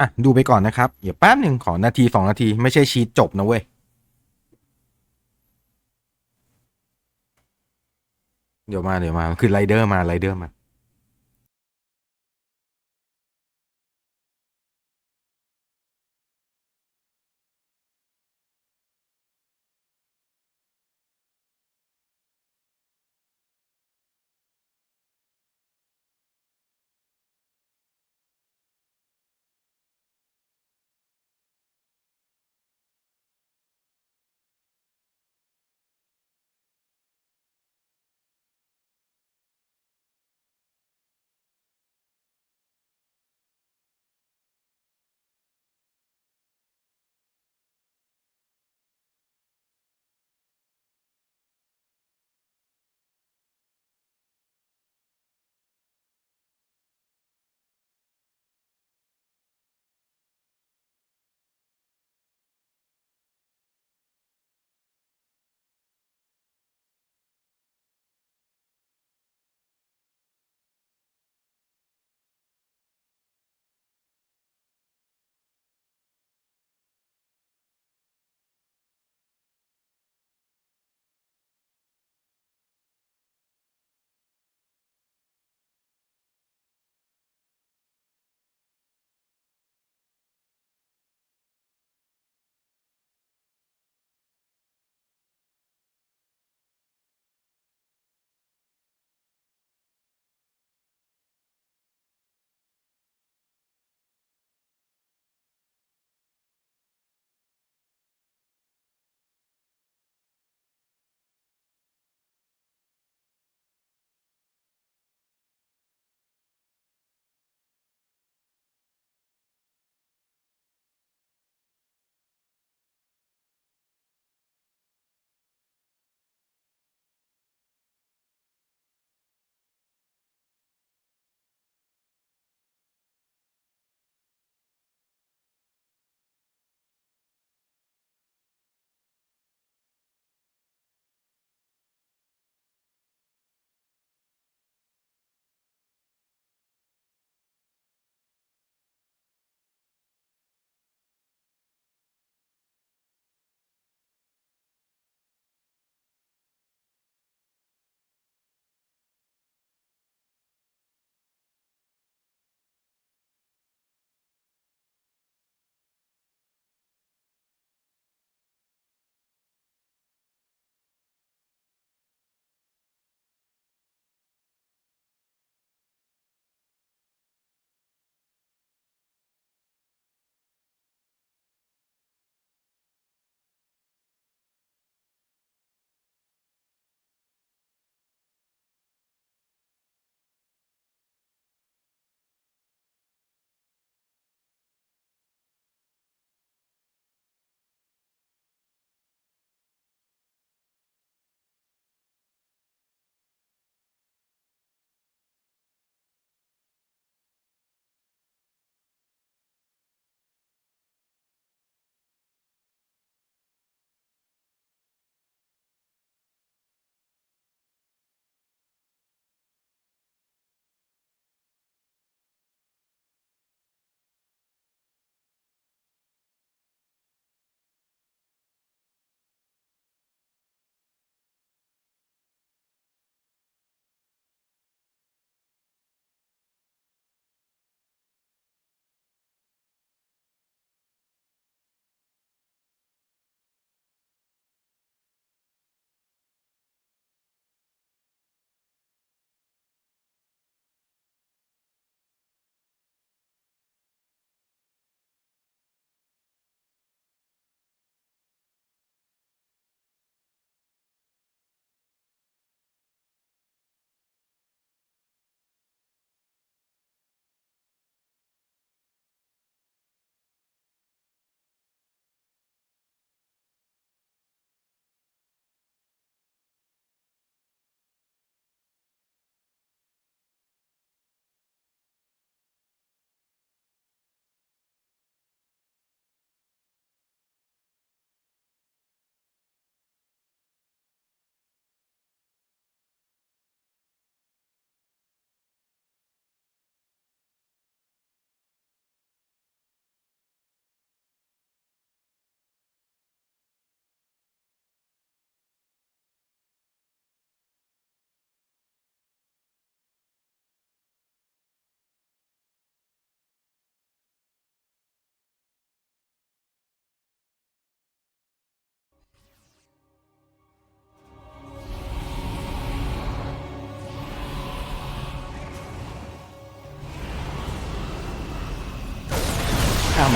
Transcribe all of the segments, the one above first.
อะ ดูไปก่อนนะครับ เดี๋ยวแป๊บหนึ่งขอนาทีสองนาที ไม่ใช่ชีตจบนะเว้ย เดี๋ยวมาเดี๋ยวมา คือไรเดอร์มาไรเดอร์มา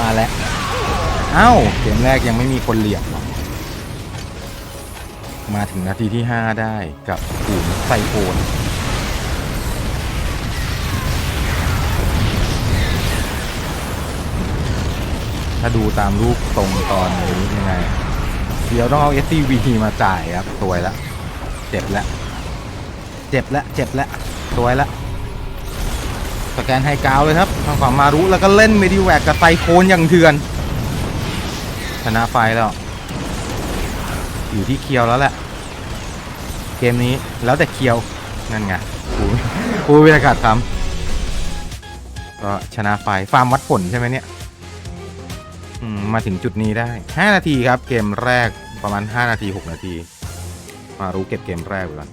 มาแล้วเอ้าเกมแรกยังไม่มีคนเหลี่ยมมาถึงนาทีที่ 5 ได้กับกลุ่มไซโคนถ้าดูตามรูปตรงตอนนี้ยังไง เดี๋ยวต้องเอา SCV มาจ่ายครับสวยละ เจ็บละ เจ็บละ เจ็บละสวยละ สแกนไฮกาวเลยครับทางฝั่งมารุแล้วก็เล่นเมดิแวกกับไซโคนอย่างเถื่อนชนะไฟแล้ว อยู่ที่เคียวแล้วแหละ เกมนี้แล้วแต่เคียวนั่นไงกูกูวิทยากาศทำก็ชนะไฟฟาร์มวัดผลใช่ไหมเนี่ยมมาถึงจุดนี้ได้ 5 นาทีครับ เกมแรกประมาณ 5 นาที 6 นาที มารู้เก็บเกมแรกไปก่อน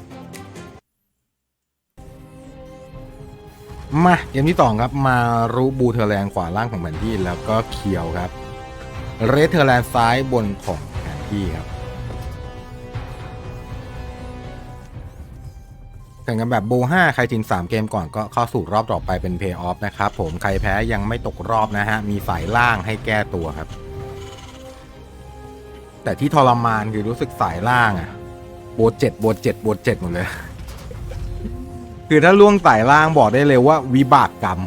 มาเกมที่สองครับมารูบูเทอร์แลนด์ขวาล่างของแผนที่แล้วก็เคียวครับเรเทอร์แลนด์ซ้ายบนของแผนที่ครับแข่งกันแบบโบ5ใครชิง3 เกมก่อนก็เข้าสู่รอบต่อไปเป็นเพย์ออฟนะครับผมใครแพ้ยังไม่ตกรอบนะฮะ มีสายล่างให้แก้ตัวครับ แต่ที่ทรมานคือรู้สึกสายล่างอะโบเจ็ดโบเจ็ดโบเจ็ดหมดเลย คือถ้าล่วงสายล่างบอกได้เลยว่าวิบากกรรม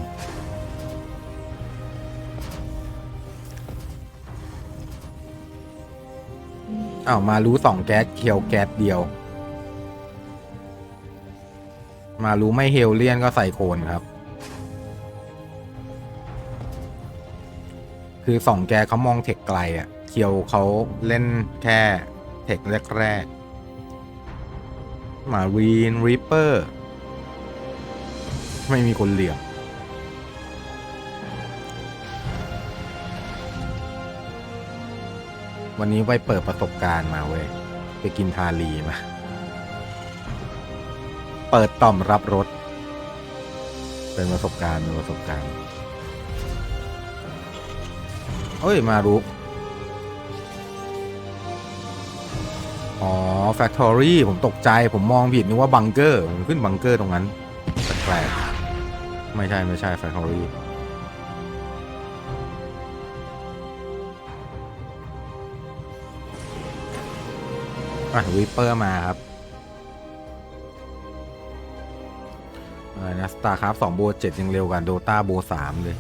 อ้าวมารู้สองแก๊สเคียวแก๊สเดียว มารู้ไม่เฮลเลียนก็ใส่โคนครับ คือสองแก๊สเขามองเทคไกลอะเคียวเขาเล่นแค่เทคแรกๆมารีนริปเปอร์ ไม่มีคนเหลี่ยมวันนี้ไปเปิดประสบการณ์มาเว้ย ไปกินทาลีมา เปิดต่อมรับรสเป็นประสบการณ์ เป็นประสบการณ์เอ้ย มารู้อ๋อ Factory ผมตกใจ ผมมองผิดนึกว่าบังเกอร์ ผมขึ้นบังเกอร์ตรงนั้น แปลก ไม่ใช่ไม่ใช่ Factory อะวิปเปอร์มาครับอะไรนะสตาร์ครับสองโบเจ็ดยังเร็วกว่าโดตาโบสามเลย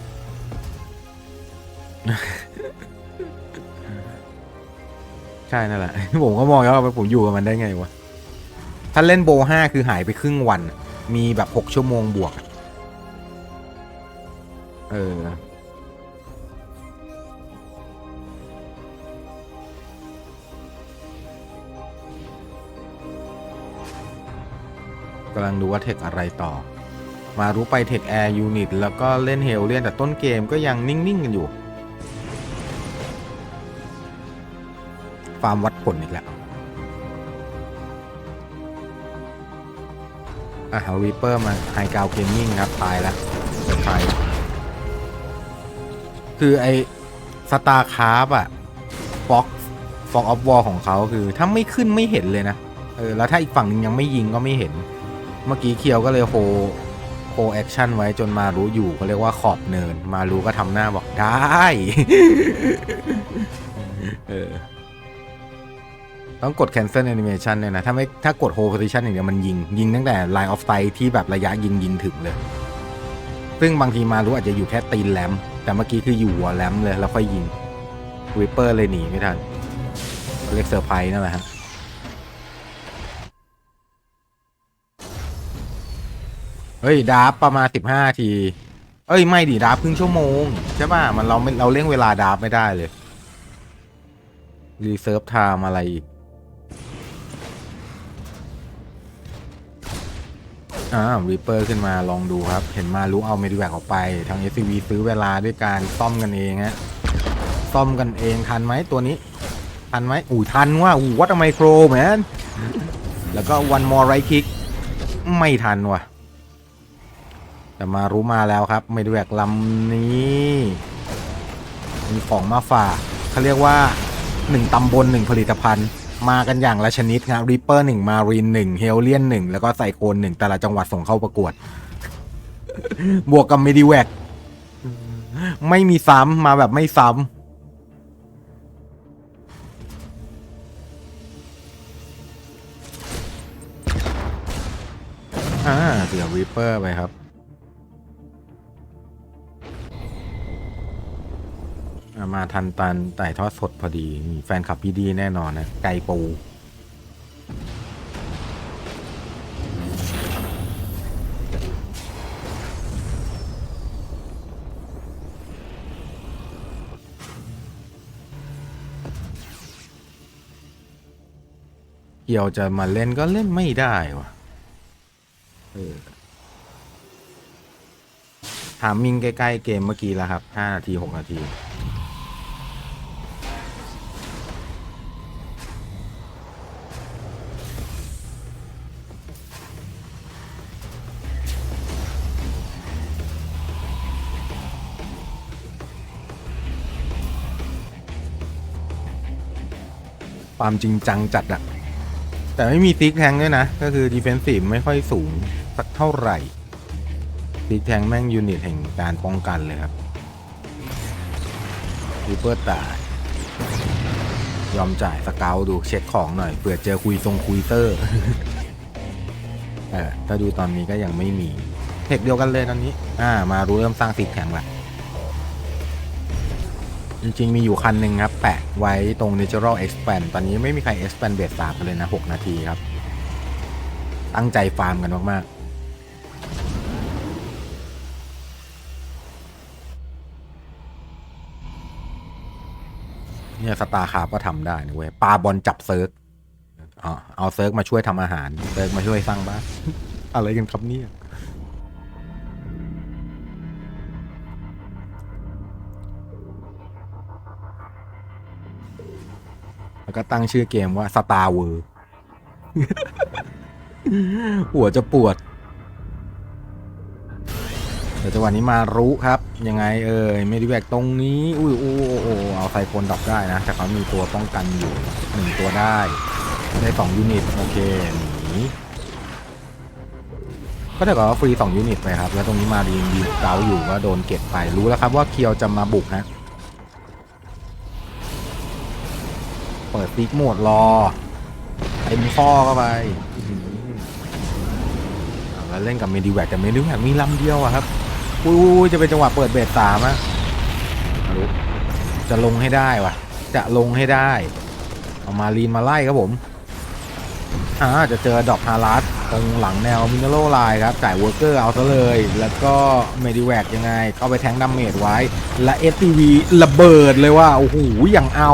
ใช่นั่นแหละ ผมก็มองแล้วว่าผมอยู่กับมันได้ไงวะ ถ้าเล่นโบห้าคือหายไปครึ่งวัน มีแบบหกชั่วโมงบวกอะ เออ กำลังดูว่าเทคอะไรต่อ มารู้ไปเทคแอร์ยูนิตแล้วก็เล่นเฮลเลียนแต่ต้นเกมก็ยังนิ่ง ๆ กันอยู่ ฟาร์มวัดผลอีกแล้วอะรีเปอร์มาไฮกาวเกมมิ่งครับ ตายแล้วเปิดไฟ คือไอสตาร์คาร์บอะฟ็อกฟ็อกออฟวอลของเขาคือ ถ้าไม่ขึ้นไม่เห็นเลยนะ เออ แล้วถ้าอีกฝั่งนึงยังไม่ยิงก็ไม่เห็น เมื่อกี้เคียวก็เลยโฮโฮแอคชั่นไว้จนมารู้อยู่ก็เรียกว่าขอบเนิน มารู้ก็ทำหน้าบอกได้ เออต้องกด cancel animation เนี่ยนะ ถ้าไม่ถ้ากด hold position อย่างเดียวมันยิง ยิงตั้งแต่ line of sight ที่แบบระยะยิงยิงถึงเลย ซึ่งบางทีมารู้อาจจะอยู่แค่ตีนแลม แต่เมื่อกี้คืออยู่หัวแลมเลยแล้วค่อยยิงวิปเปอร์เลยหนีไม่ทันเรียกเซอร์ไพรส์นั่นแหละฮะเฮ้ยดาร์ฟประมาณสิบห้าที เอ้ยไม่ดิดาร์ฟครึ่งชั่วโมง ใช่ป่ะมันเราไม่เราเร่งเวลาดาร์ฟไม่ได้เลยรีเซิร์ฟไทม์อะไรอีก อ่ารีเปอร์ขึ้นมาลองดูครับ เห็นมารู้เอาเมดิแวกออกไป ทาง SCV ซื้อเวลาด้วยการซ่อมกันเองฮะซ่อมกันเองทันไหมตัวนี้ ทันไหมอู้ทันว่าอู้วัตไมโครแมนแล้วก็วันมอร์ไรคิก ไม่ทันว่ะ แต่มารู้มาแล้วครับเมดิแวกลำนี้มีของมาฝากเขาเรียกว่าหนึ่งตำบลหนึ่งผลิตภัณฑ์ มากันอย่างละชนิดครับริปเปอร์หนึ่งมารีนหนึ่งเฮลเลียนหนึ่งแล้วก็ไซโคนหนึ่งแต่ละจังหวัดส่งเข้าประกวด บวกกับเมดิแวกไม่มีซ้ำมาแบบไม่ซ้ำอ่าเสือวิปเปอร์ไปครับ มาทันตันไต่ทอดสดพอดีมีแฟนคลับพี่ดีแน่นอนนะ ไก่ปู เกี่ยวจะมาเล่นก็เล่นไม่ได้วะเออถามมิงใกล้ ๆ เกมเมื่อกี้แล้วครับ 5 นาที 6 นาที ความจริงจังจัดอะแต่ไม่มีซิกแทงด้วยนะ ก็คือดีเฟนซีฟไม่ค่อยสูง สักเท่าไหร่ซิกแทงแม่งยูนิตแห่งการป้องกันเลยครับรีเปอร์ตายยอมจ่ายสเกลดูเช็คของหน่อยเผื่อเจอคุยทรงคุยเตอร์เออถ้าดูตอนนี้ก็ยังไม่มีเทคเดียวกันเลยตอนนี้ อ่า มารู้เริ่มสร้างซิกแทงละ จริงๆ มีอยู่คันหนึ่งครับ แปะไว้ตรง Natural Expand ตอนนี้ไม่มีใคร Expand เบสสามกันเลยนะ 6 นาทีครับ ตั้งใจฟาร์มกันมาก ๆเนี่ยสตาร์คาร์ก็ทำได้นะเว้ยปาบอลจับเซิร์กอ๋อเอาเซิร์กมาช่วยทำอาหาร เซิร์กมาช่วยสร้างบ้าน อะไรกันครับเนี่ย แล้วก็ตั้งชื่อเกมว่า Star w o r หัวจะปวดเดี๋ยวจังหวะนี้มารู้ครับ ยังไงเอ่ยเมดิแวกตรงนี้ อุ้ยโอ้โอ้โอ้เอาไซโคนดรอปได้นะแต่เขามีตัวป้องกันอยู่หนึ่งตัวได้ ได้สองยูนิต โอเคหนีก็เท่ากับว่าฟรีสองยูนิตไปครับ แล้วตรงนี้มาดีนดีเกาอยู่ก็โดนเก็บไปรู้แล้วครับว่าเคียวจะมาบุกฮะ เปิดฟิกโหมดรอเต็มข้อเข้าไปแล้วเล่นกับเมดิแวกแต่เมดิแวกมีลำเดียวอะครับอุ้ยจะเป็นจังหวะเปิดเบสสามอะจะลงให้ได้วะจะลงให้ได้เอามาลีนมาไล่ครับผมอ่าจะเจอดอกฮารัสตรงหลังแนวมินเนอรัลไลน์ครับจ่ายเวอร์เกอร์เอาซะเลย แล้วก็เมดิแวกยังไงเข้าไปแทงดาเมจไว้ และ STV ระเบิดเลยว่าโอ้โหอย่างเอา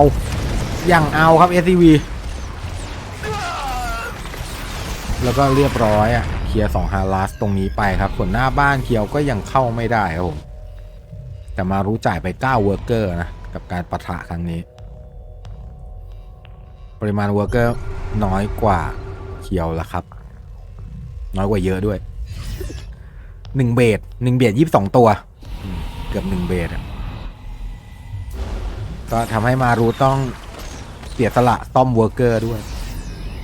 อย่างเอาครับ SCV แล้วก็เรียบร้อยอะเคลียร์สองฮารัสตรงนี้ไปครับส่วนหน้าบ้านเคียวก็ยังเข้าไม่ได้ครับผมแต่มารู้จ่ายไป9เวอร์เกอร์นะกับการปะทะครั้งนี้ ปริมาณเวอร์เกอร์น้อยกว่าเคียวละครับ น้อยกว่าเยอะด้วยหนึ่งเบสหนึ่งเบสยี่สิบสองตัว เกือบหนึ่งเบสอะก็ทำให้มารู้ต้อง เสียสละซ่อมเวอร์เกอร์ด้วย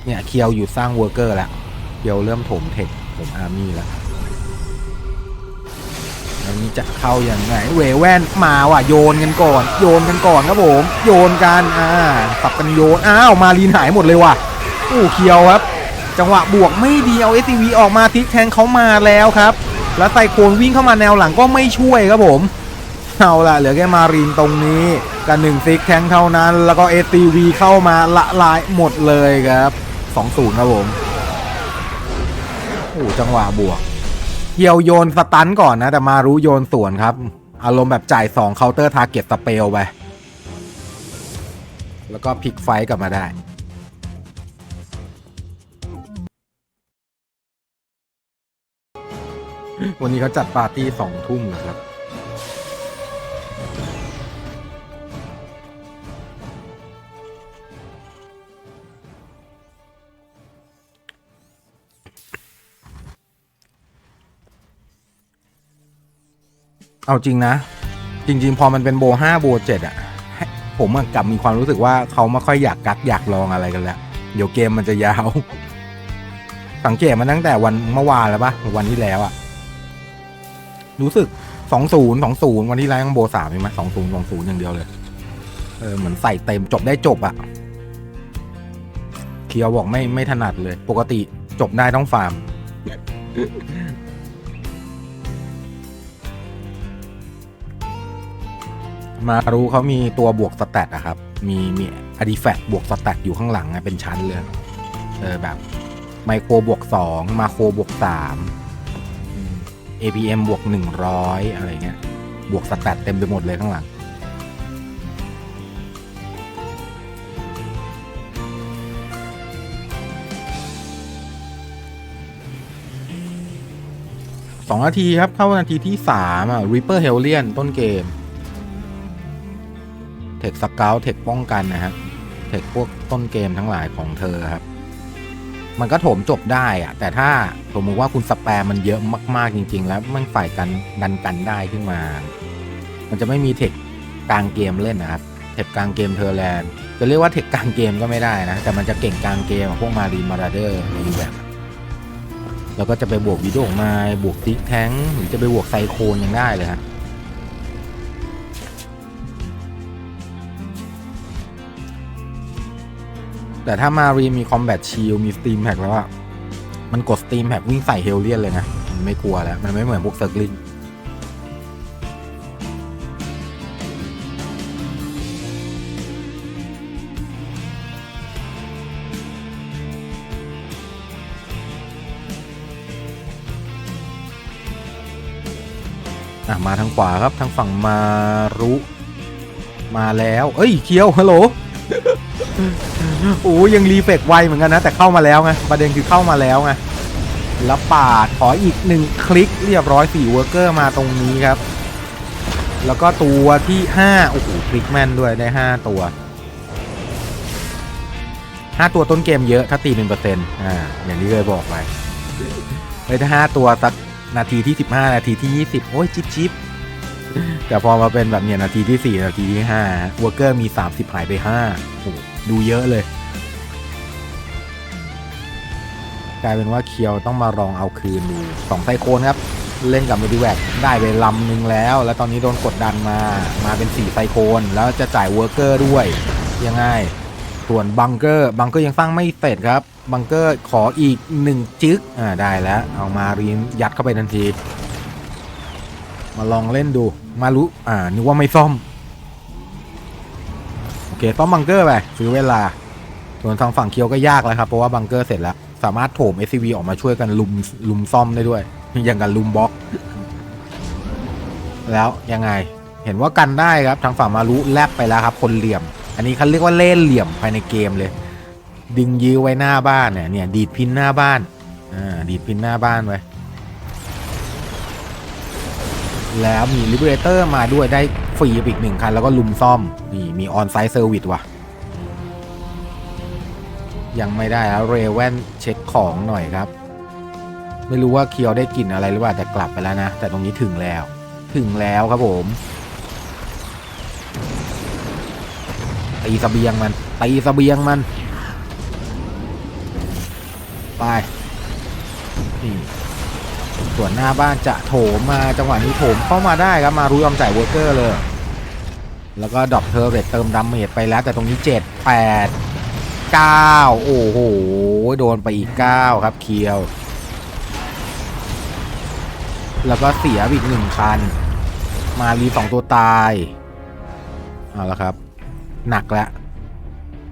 เนี่ยเคียวอยู่สร้างเวอร์เกอร์แล้วเคียวเริ่มถมเทคผมอาร์มี่แล้วแล้วนี้จะเข้าอย่างไงเวแวนมาว่ะโยนกันก่อน โยนกันก่อนครับผม โยนกันอ่าสับกันโยนอ้าวมาลีนหายหมดเลยว่ะอู้เคียวครับ จังหวะบวกไม่ดีเอา SCV ออกมาทิกแทงเขามาแล้วครับ แล้วไซโคนวิ่งเข้ามาแนวหลังก็ไม่ช่วยครับผมเอาล่ะเหลือแค่มารีนตรงนี้ กับหนึ่งซิกแทงเท่านั้น แล้วก็ STV เข้ามาละลายหมดเลยครับ2อศูนย์ครับผมโอ้จังหวะบวกเฮียวโยนสตันก่อนนะ แต่มารู้โยนสวนครับ อารมณ์แบบจ่าย2เคาน์เตอร์ทาร์เก็ตสเปลไป แล้วก็พลิกไฟกลับมาได้วันนี้เขาจัดปาร์ตี้สองทุ่มนะครับ เอาจริงนะ จริง ๆ พอมันเป็นโบห้าโบเจ็ดอะผมกลับมีความรู้สึกว่าเขาไม่ค่อยอยากกักอยากลองอะไรกันแล้ว เดี๋ยวเกมมันจะยาว สังเกตมาตั้งแต่วันเมื่อวานแล้วปะวันที่แล้วอะรู้สึกสองศูนย์สองศูนย์วันที่ไลฟ์ของโบสามใช่ไหมสองศูนย์สองศูนย์อย่างเดียวเลยเออเหมือนใส่เต็มจบได้จบอะเคียวบอกไม่ไม่ถนัดเลย ปกติจบได้ต้องฟาร์ม มารู้เขามีตัวบวกสแตทอะครับ มีมีอดีแฟกบวกสแตทอยู่ข้างหลังอะเป็นชั้นเลยเออแบบไมโครบวกสองมาโครบวกสามอืม APM บวกหนึ่งร้อยอะไรเงี้ย บวกสแตทเต็มไปหมดเลยข้างหลัง สองนาทีครับ เข้านาทีที่สามอะ Reaper Hellion ต้นเกม เทคสเกลเทคป้องกันนะฮะเทคพวกต้นเกมทั้งหลายของเธอครับ มันก็โถมจบได้อะแต่ถ้าสมมติว่าคุณสแปมมันเยอะมากๆจริง ๆ แล้วมันฝ่ายกันดันกันได้ขึ้นมา มันจะไม่มีเทคกลางเกมเล่นนะครับเทคกลางเกมเทอร์แลนด์จะเรียกว่าเทคกลางเกมก็ไม่ได้นะ แต่มันจะเก่งกลางเกมพวกมารีมาราเดอร์ในแบบแล้วก็จะไปบวกวิดีโอของนายบวกติ๊กแท้งหรือจะไปบวกไซโคนยังได้เลยฮะ แต่ถ้ามารีมีคอมแบทชิลมีสตรีมแพ็กแล้วอะมันกดสตรีมแพ็กวิ่งใส่เฮลเลียนเลยนะ มันไม่กลัวแล้ว มันไม่เหมือนพวกเซอร์กลิงอะ มาทางขวาครับ ทางฝั่งมารุ มาแล้ว เอ้ย เคียว ฮัลโหล โอ้ยังรีเฟกไวเหมือนกันนะ แต่เข้ามาแล้วไงประเด็นคือเข้ามาแล้วไงแล้วปาดขออีกหนึ่งคลิกเรียบร้อยสี่เวอร์เกอร์มาตรงนี้ครับ แล้วก็ตัวที่ห้าโอ้โหคลิกแม่นด้วยได้ห้าตัวห้าตัวต้นเกมเยอะถ้าตีเป็นเปอร์เซ็นต์อ่าอย่างที่เคยบอกไปไอ้ถ้าห้าตัวสักนาทีที่สิบห้านาทีที่ยี่สิบโอ้ยจิบจิบแต่พอมาเป็นแบบเนี้ยนาทีที่สี่นาทีที่ห้าเวอร์เกอร์มีสามสิบหายไปห้าโอ้ ดูเยอะเลย กลายเป็นว่าเคียวต้องมาลองเอาคืนดูสองไซโคนครับ เล่นกับมดิแวกได้ไปลำหนึ่งแล้ว แล้วตอนนี้โดนกดดันมามาเป็น4ไซโคนแล้วจะจ่ายเวอร์เกอร์ด้วยยังไงส่วนบังเกอร์บังเกอร์ยังสร้างไม่เสร็จครับบังเกอร์ขออีก1จึ๊กอ่าได้แล้ว เอามารีนยัดเข้าไปทันที มาลองเล่นดูมารู้อ่านึกว่าไม่ซ่อม เคซ่อมบังเกอร์ไปซื้อเวลา ส่วนทางฝั่งเคียวก็ยากแล้วครับ เพราะว่าบังเกอร์เสร็จแล้ว สามารถโถม SCV ออกมาช่วยกันลุมลุมซ่อมได้ด้วย อย่างกันลุมบล็อก แล้วยังไง เห็นว่ากันได้ครับทางฝั่งมารุแลบไปแล้วครับ คนเหลี่ยม อันนี้เขาเรียกว่าเล่นเหลี่ยมภายในเกมเลย ดึงยื้อไว้หน้าบ้านเนี่ยเนี่ยดีดพินหน้าบ้านอ่าดีดพินหน้าบ้านไว้แล้วมีลิเบเรเตอร์มาด้วยได้ รีไปอีกหนึ่งคัน แล้วก็ลุมซ่อม นี่มีออนไซต์เซอร์วิสว่ะ ยังไม่ได้แล้วเรเวนเช็คของหน่อยครับ ไม่รู้ว่าเคียวได้กลิ่นอะไรหรือเปล่าแต่กลับไปแล้วนะ แต่ตรงนี้ถึงแล้ว ถึงแล้วครับผมตีสเบียงมันตีสเบียงมัน ไปนี่ส่วนหน้าบ้านจะโถมมาจังหวะนี้โถมเข้ามาได้ครับมารู้ยอมจ่ายเวอร์เกอร์เลย แล้วก็ดรอปเทอร์เรตเติมดัมเมจไปแล้ว แต่ตรงนี้ 7 8 9 โอ้โห โดนไปอีก 9 ครับเคียว แล้วก็เสียอีกหนึ่งคัน มารีสองตัวตาย เอาละครับ หนักแล้ว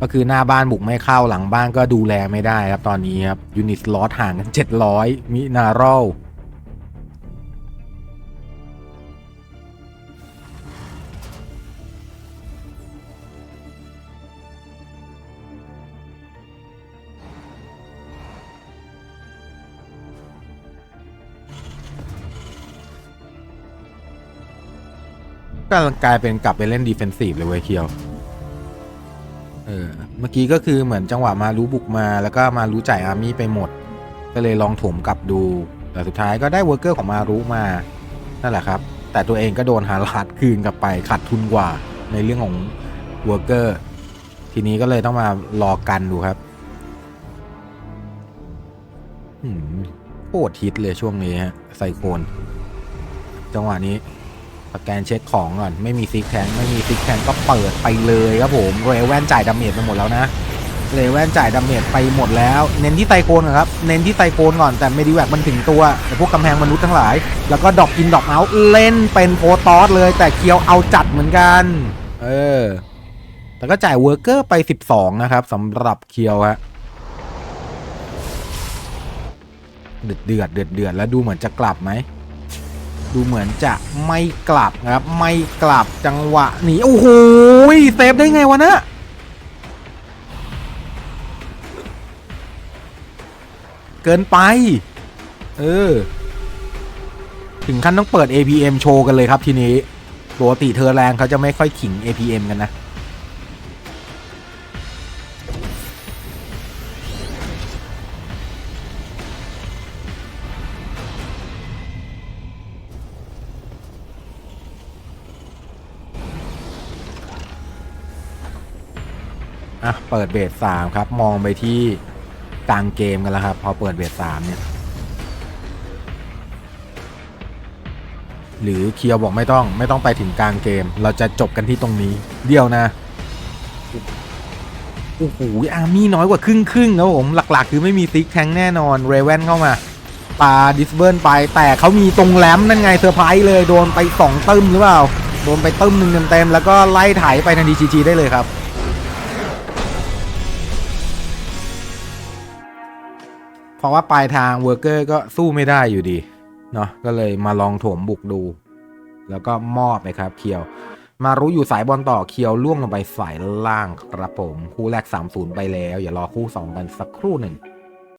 ก็คือหน้าบ้านบุกไม่เข้าหลังบ้านก็ดูแลไม่ได้ครับตอนนี้ครับ ยูนิตลอสห่างกัน 700 มินารอล ก็กลายเป็นกลับไปเล่นดีเฟนซีฟเลยเว้ยเคียว เออ เมื่อกี้ก็คือเหมือนจังหวะมารู้บุกมา แล้วก็มารู้จ่ายอาร์มี่ไปหมด ก็เลยลองถมกลับดู แต่สุดท้ายก็ได้เวอร์เกอร์ของมารู้มา นั่นแหละครับ แต่ตัวเองก็โดนหาลาดคืนกลับไปขาดทุนกว่าในเรื่องของเวอร์เกอร์ ทีนี้ก็เลยต้องมารอกันดูครับอืมโคตรฮิตเลยช่วงนี้ฮะไซโคน จังหวะนี้ สแกนเช็คของก่อน ไม่มีซิกแทงไม่มีซิกแทงก็เปิดไปเลยครับผมเรแวนจ่ายดาเมจไปหมดแล้วนะเรแวนจ่ายดาเมจไปหมดแล้ว เน้นที่ไตโคนครับ เน้นที่ไตโคนก่อนแต่เมดิแวกมันถึงตัวแต่พวกกำแพงมนุษย์ทั้งหลาย แล้วก็ดอกอินดอกเอาเล่นเป็นโฟตอสเลย แต่เคียวเอาจัดเหมือนกัน เออแต่ก็จ่ายเวอร์เกอร์ไป 12 นะครับสำหรับเคียวฮะเดือดเดือดเดือดเดือดแล้วดูเหมือนจะกลับไหม ดูเหมือนจะไม่กลับนะครับ ไม่กลับจังหวะหนีโอ้โหเซฟได้ไงวะนะเกินไป เออ ถึงขั้นต้องเปิด APM โชว์กันเลยครับทีนี้ปกติเธอแรงเขาจะไม่ค่อยขิง APM กันนะ เปิดเบสสามครับ มองไปที่กลางเกมกันแล้วครับ พอเปิดเบสสามเนี่ย หรือเคียวบอกไม่ต้องไม่ต้องไปถึงกลางเกม เราจะจบกันที่ตรงนี้ เดียวนะโอ้โหอาร์มี่น้อยกว่าครึ่งครึ่งครับผม หลักๆ คือไม่มีซิกแทงแน่นอนเรเวนเข้ามาปาดิสเบิร์นไปแต่เขามีตรงแรมนั่นไงเซอร์ไพรส์เลยโดนไปสองตึ้มหรือเปล่าโดนไปตึ้มหนึ่งเต็มๆแล้วก็ไล่ไถไปทันทีจีได้เลยครับ เพราะว่าปลายทางเวอร์เกอร์ก็สู้ไม่ได้อยู่ดีเนาะก็เลยมาลองโถมบุกดู แล้วก็มอบไปครับเคียว มารู้อยู่สายบอลต่อเคียวล่วงลงไปสายล่างครับผม คู่แรก 3-0 ไปแล้ว อย่ารอคู่ 2 กันสักครู่หนึ่ง